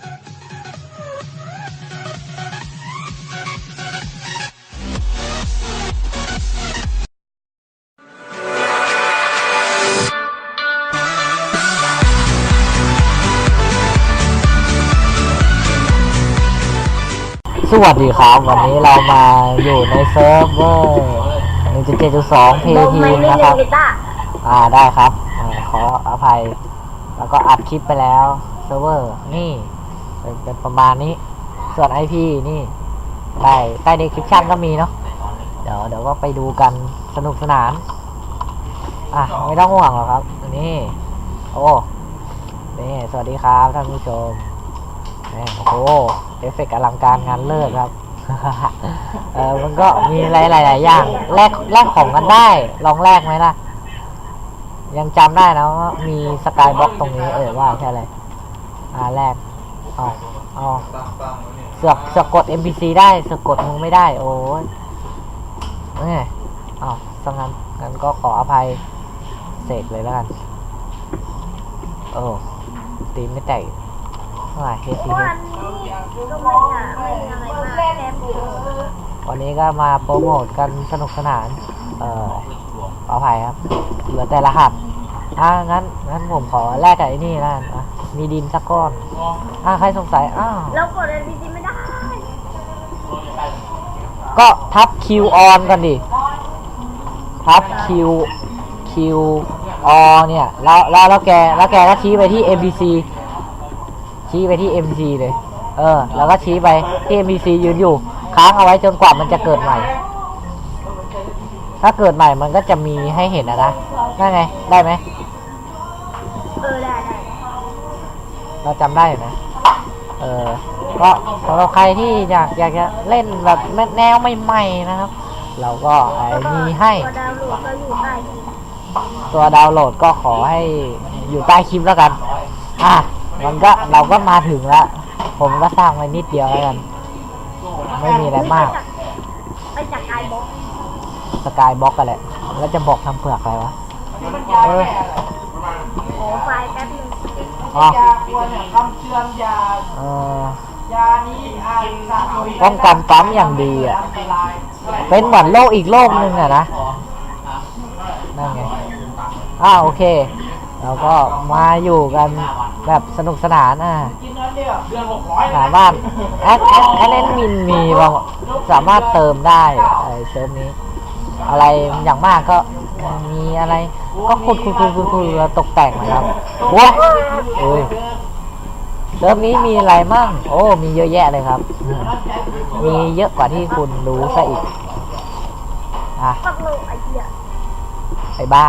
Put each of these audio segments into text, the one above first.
สวัสดีครับ วันนี้เรามาอยู่ในเซิร์ฟเวอร์1.7.2 PT นะครับ อ่าได้ครับอ่าขออภัย แล้วก็อัดคลิปไปแล้ว เซิร์ฟเวอร์ นี่ เป็นประมาณนี้ ส่วน IP นี่ใต้ใต้ description ก็มีเนาะเดี๋ยวเดี๋ยวก็ไปดูกันสนุกสนาน อะ ไม่ต้องห่วงหรอกครับ นี่ โอ้ นี่ สวัสดีครับท่านผู้ชมนี่โอ้โหเอฟเฟกต์อลังการงานเลิศครับ เออมันก็มีหลายหลายอย่างแลกแลกของกันได้ ลองแลกไหมล่ะ ยังจำได้นะว่ามีสกายบ็อกตรงนี้ เออว่าใช่เลยอ่าแรก อ๋ออ๋อเสือกเสือกด NPC ได้เสือกดมึงไม่ได้ โอ้ยเนี่ยอ๋อสังงั้นงั้นก็ขออภัยเสกเลยแล้วกัน โอ้ตีไม่แตกเท่าไหร่เฮซีวันนี้ก็ไม่อะไม่อะไรมากแค่ปูวันนี้ก็มาโปรโมทกันสนุกสนาน เอ่อขออภัยครับ เหลือแต่รหัสอ่างั้นงั้นผมขอแลกกับไอ้นี่แล้วกันะ มีดินสักก้อนอ่าใครสงสัยอ้าวแล้วกด NPC ไม่ได้ ก็ทับ Q on กันดิ ทับ Q Q o เนี่ย แล้วแล้วแล้วแกแล้วแกก็ชี้ไปที่ MPC ชี้ไปที่ MPC เลย เออ แล้วก็ชี้ไปที่ MPC ยืนอยู่ ค้างเอาไว้จนกว่ามันจะเกิดใหม่ ถ้าเกิดใหม่มันก็จะมีให้เห็นนะนะนั่นไง ได้ไหม เออได้ได้ เราจำได้อยู่นะ เออ ก็สำหรับใครที่อยากอยากจะเล่นแบบแนวใหม่ๆนะครับ เราก็ไอ้มีให้ตัวดาวน์โหลดก็อยู่ใต้คลิปตัวดาวน์โหลดก็ขอให้อยู่ใต้คลิปแล้วกัน อะ มันก็เราก็มาถึงแล้ว ผมก็สร้างไว้นิดเดียวแล้วกัน ไม่มีอะไรมาก ไปจากไกบ็อกสกายบล็อกกันแหละ แล้วจะบอกทำเปลือกอะไรวะ เออโอ้ไฟล์แป๊บนึง อ๋อยาควรเนี่ยคำเชื่อมยาเออยานี้อาจจะป้องกันปั๊มอย่างดีอะอันตรายเป็นเหมือนโลกอีกโลกหนึ่งอะนะ นั่นไง อ้าวโอเค เราก็มาอยู่กันแบบสนุกสนานอะกินนั้นเนี่ยเดือนหกร้อยสามารถแอดแอดแอดแอดมินมีบางสามารถเติมได้ไอ้เซิร์ฟนี้ อะไรอย่างมากก็มีอะไรก็ขุดขุดขุดขุดขุดตกแต่งนะครับว้าเอ้ยเซิร์ฟนี้มีอะไรมั่ง โอ้ มีเยอะแยะเลยครับ มีเยอะกว่าที่คุณรู้ซะอีกอะไอ้บ้า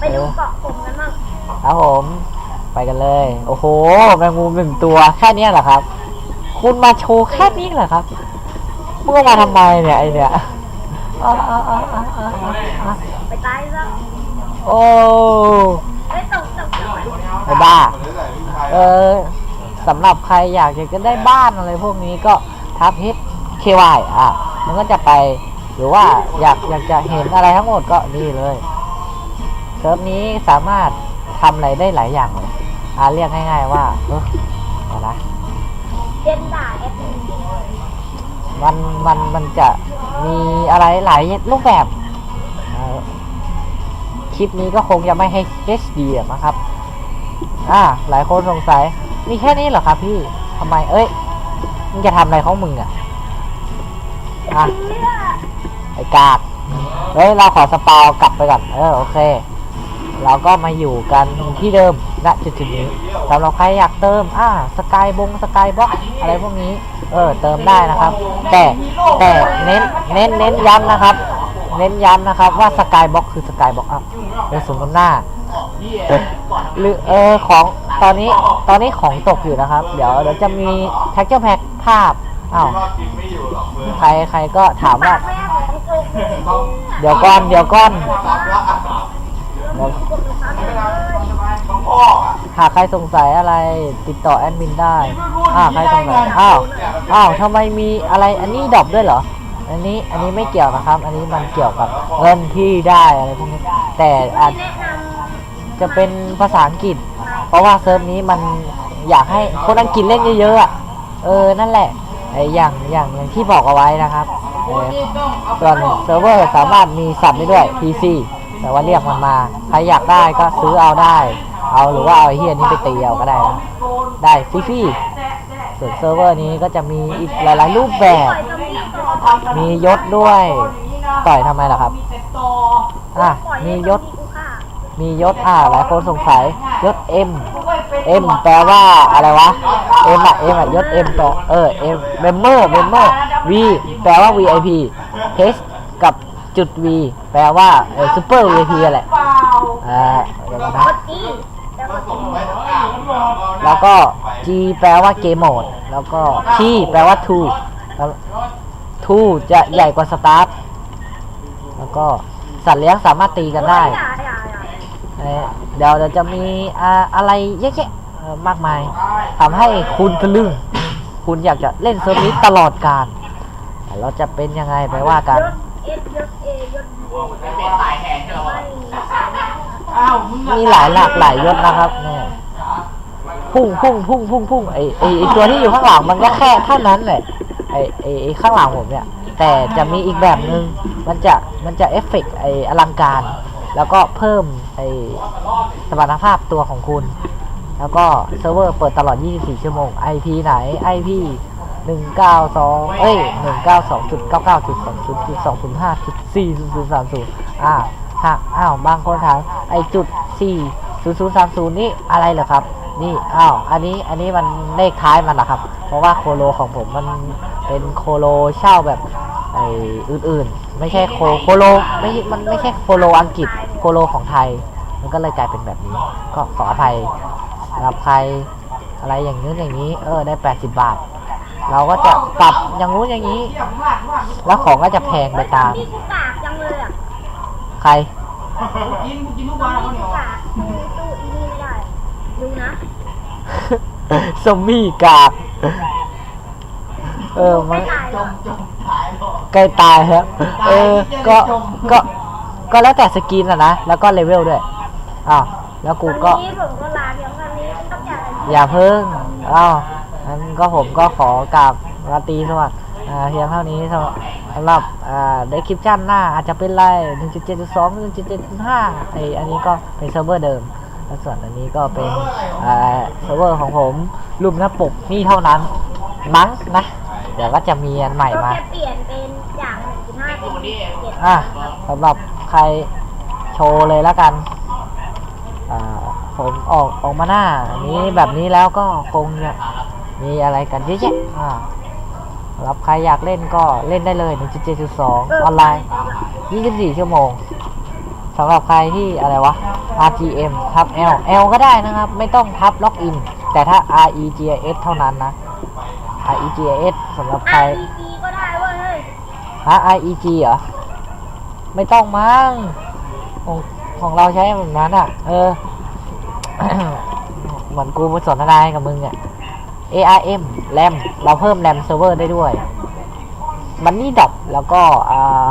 ไปดูเกาะผมกันบ้างครับผม ไปกันเลย โอ้โห แมงมุมหนึ่งตัวแค่นี้เหรอครับ คุณมาโชว์แค่นี้เหรอครับ เมื่อมาทำไมเนี่ยไอเนี่ย อะอะอะอะอะอะไปตายซะโอ้ยตกตกตกไอ้บ้า เออสำหรับใครอยากจะได้บ้านอะไรพวกนี้ก็ทับฮิตเควายอะ มันก็จะไป หรือว่าอยากอยากจะเห็นอะไรทั้งหมดก็นี่เลยเซิร์ฟนี้สามารถทำอะไรได้หลายอย่างเลยอ่าเรียกง่ายๆว่าเออนะเจนด่าแอด มันมันมันจะมีอะไรหลายรูปแบบคลิปนี้ก็คงจะไม่ให้ HD อะนะครับ อ่า หลายคนสงสัย มีแค่นี้เหรอครับพี่ทำไม เอ้ย มึงจะทำอะไรของมึงอะอะ ไอกากเฮ้ย เราขอสปากลับไปก่อน เออ โอเค เราก็มาอยู่กันที่เดิมณจุดจุดนี้สำหรับใครอยากเติม อ่า สกายบง สกายบ็อก อะไรพวกนี้ เออเติมได้นะครับ แต่แต่เน้นเน้นเน้นย้ำนะครับ เน้นย้ำนะครับว่าสกายบ็อกคือสกายบ็อกอัพโดยสมน้ำหน้าหรือเออของตอนนี้ตอนนี้ของตกอยู่นะครับ เดี๋ยวเดี๋ยวจะมีแท็กเจอร์แพ็คภาพอ้าวใครใครก็ถามว่า เดี๋ยวก่อนเดี๋ยวก่อน เรามีกดลูกค้าเลย หากใครสงสัยอะไรติดต่อแอดมินได้อ้าวใครสงสัยอ้าวอ้าวทำไมมีอะไรอันนี้ดรอปด้วยเหรอ อันนี้อันนี้ไม่เกี่ยวนะครับ อันนี้มันเกี่ยวกับเงินที่ได้อะไรพวกนี้แต่อาจแนะจะเป็นภาษาอังกฤษ เพราะว่าเซิร์ฟนี้มันอยากให้คนอังกฤษเล่นเยอะๆเออนั่นแหละไออย่างอย่างอย่างที่บอกเอาไว้นะครับเออส่วนเซิร์ฟเวอร์สามารถมีสับได้ด้วย PC แต่ว่าเรียกมันมา ใครอยากได้ก็ซื้อเอาได้ เอาหรือว่าเอาไอ้เฮียนี้ไปตีเอาก็ได้นะได้ฟรีๆส่วนเซิร์ฟเวอร์นี้ก็จะมีอีกหลายๆรูปแบบ มียศด้วย ต่อยทำไมล่ะครับ อะ มียศ มียศอ่าหลายคนสงสัยยศ M M แปลว่าอะไรวะ M อะ M อะยศ M แปลเออ M member member V แปลว่า VIP H กับจุด V แปลว่าเออ super VIP อะแหละอ่าเดี๋ยวก่อนะ แล้วก็ตีแล้วก็ G แปลว่า Game Mode แล้วก็ T แปลว่า Two แล้ว to จะใหญ่กว่า Start แล้วก็สัตว์เลี้ยงสามารถตีกันได้เอ่อเดี๋ยวเดี๋ยวจะมีอ่าอะไรเยอะแยะเอ่อมากมายทำให้คุณทะลึ่ง คุณอยากจะเล่นเซิร์ฟนี้ตลอดการแต่เราจะเป็นยังไงไปว่ากัน ยศเอยศเอยศบีเป็นตายแทนใช่ไหมไม่อ้าวมึง มีหลายหลากหลายยศนะครับเนี่ยพุ่งพุ่งพุ่งพุ่งพุ่งไอไอไอตัวที่อยู่ข้างหลังมันก็แค่เท่านั้นแหละไอไอไอข้างหลังผมเนี่ย แต่จะมีอีกแบบหนึ่งมันจะมันจะเอฟเฟกต์ไออลังการ แล้วก็เพิ่มไอสมรรถภาพตัวของคุณ แล้วก็เซิร์ฟเวอร์เปิดตลอด 24 ชั่วโมง IP ไหน IP 192 เอ้ย 192.99.2.205.40030อ่า ฮะอ้าวบางคนถามไอจุด40030นี่อะไรเหรอครับ นี่อ้าวอันนี้อันนี้มันเลขท้ายมันนะครับ เพราะว่าโคโลของผมมันเป็นโคโลเช่าแบบไออื่นๆ ไม่ใช่โคโคโลไม่ใช่มันไม่ใช่โคโลอังกฤษโคโลของไทย มันก็เลยกลายเป็นแบบนี้ ก็ขออภัยสำหรับใครอะไรอย่างนู้นอย่างนี้ เออได้ 80 บาท เราก็จะปรับอย่างนู้นอย่างนี้เรียกมึงหลักมึงหลักแล้วของก็จะแพงไปตามนี่กูกากจังเลยอะใคร กูกินกูกินทุกตอวันนนี้แล้วเขาวเหนียวกูกากกูตู้อีนี่ไม่ได้ ดูนะซอมบี้กาก เออมันไม่ตายหจรอมกจมตายหรอกใกล้ตายครับ เออ ก็ ก็ ก็แล้วแต่สกินอะนะ แล้วก็เลเวลด้วย อ้าว แล้วกูก็ วันนี้ผมก็ลาเพียงเท่านี้ต้องจากกันอย่าเพิ่ง อ้าวงั้นก็ผมก็ขอกราบราตรีสวัสดิ์อ่าเพียงเท่านี้สำหรับ สำหรับอ่าในคลิปชั้นหน้าอาจจะเป็นไร 1.7.2 1.7.5 ไออันนี้ก็เป็นเซิร์ฟเวอร์เดิม แล้วส่วนอันนี้ก็เป็นอ่าเซิร์ฟเวอร์ของผมรูปหน้าปกนี่เท่านั้น มั้งนะ เดี๋ยวก็จะมีอันใหม่ก็มาแค่เปลี่ยนเป็นจาก1.5เป็น1.7อะสำหรับใครโชว์เลยแล้วกันอ่าผมออกออกมาหน้าอันนี้แบบนี้แล้วก็คงจะมีอะไรกันเยอะแยะอ่าสำห รับใครอยากเล่นก็เล่นได้เลย 1.7.2 ออนไลน์ 24 ชั่วโมงสำหรับใครที่อะไรวะ RGM ทับ L L ก็ได้นะครับ ไม่ต้องทับล็อกอิน แต่ถ้า REGIS เท่านั้นนะ REGIS สำหรับใคร RPG ก็ได้เว้ยเฮ้ยฮะ IEG เหรอ ไม่ต้องมั้งของของเราใช้แบบนั้นอะ เออ เหมือนกูมาสนทนากับมึงอะ ARM RAM เราเพิ่ม RAM server ได้ด้วยมันนี่ดอ p แล้วก็อ่า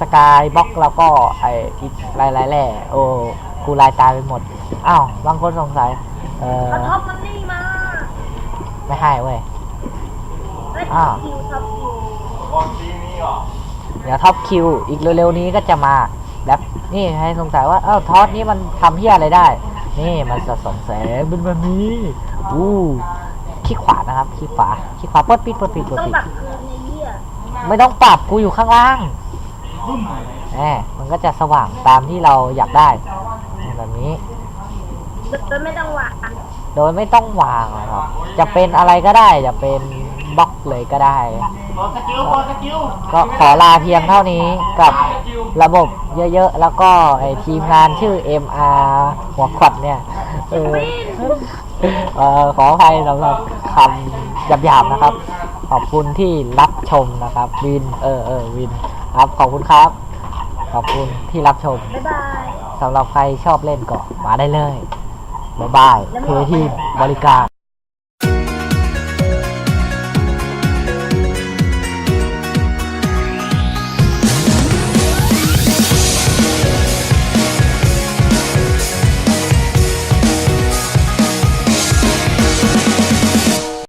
สกายบ็อกแล้วก็ไออีกหลายๆแหล่โอ้กูลายตายไปหมด อ้าว บางคนสงสัย เออท็อปมันนี่มา ไม่ให้เว้ยเฮ้ยอ้าวเดี๋ยวท็อปคิว อีกเร็วๆนี้ก็จะมา แบบนี่ให้สงสัยว่า เอ้าทอสนี้มันทำเพี้ยอะไรได้ นี่มันสะสมแสงเป็นแบบนี้ อู้ขี้ขวานะครับขี้ขวาขี้ขวาเปิดปิดเปิดปิดเปิดต้องปิดปรับคืนในเหี้ยไม่ต้องปรับกูอยู่ข้างล่างแหมมันก็จะสว่างตามที่เราอยากได้แบบนี้ โดยไม่ต้องวางโดยไม่ต้องวางนะครับ จะเป็นอะไรก็ได้ จะเป็นบล็อกเลยก็ได้พอสกิลพอสกิลก็ขอลาเพียงเท่านี้กับระบบเยอะๆ แล้วก็ไอทีมงานชื่อ MR หัวขวัดเนี่ย เออ เออขออภัยสำหรับคำหยาบๆนะครับ ขอบคุณที่รับชมนะครับ วิน เออเออวิน ครับขอบคุณครับ ขอบคุณที่รับชมบ๊ายบาย สำหรับใครชอบเล่นก็มาได้เลยบ๊ายบายเพทีมบริการ